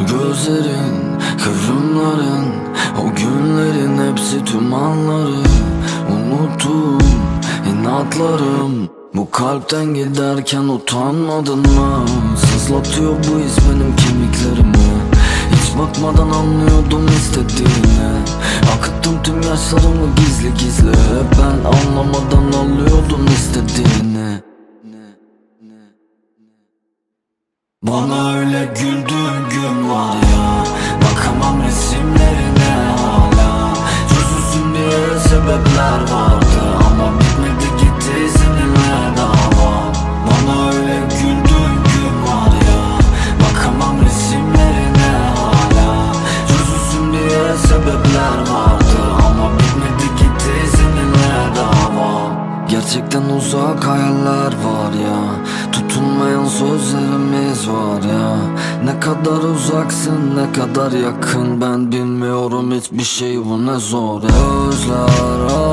Gözlerin, kıvrımların O günlerin hepsi tüm anları. Unuttum inatlarım. Bu kalpten giderken utanmadın mı? Sızlatıyor bu iz benim kemiklerimi. Hiç bakmadan anlıyordum istediğini Akıttım tüm yaşlarımı gizli gizli. Ben anlamadan alıyordum istediğini. Bana öyle güldüğün sebepler vardı Ama bitmedi gitti seninle dava. Bana öyle güldüğün gün var ya Bakamam resimlerine hala. Çözülsün diye sebepler vardı Ama bitmedi gitti seninle dava. Gerçekten uzak hayaller var ya Tutunmayan sözlerimiz var ya Ne kadar uzaksın ne kadar yakın. Ben bilmiyorum hiçbir şey bu ne zor. Özler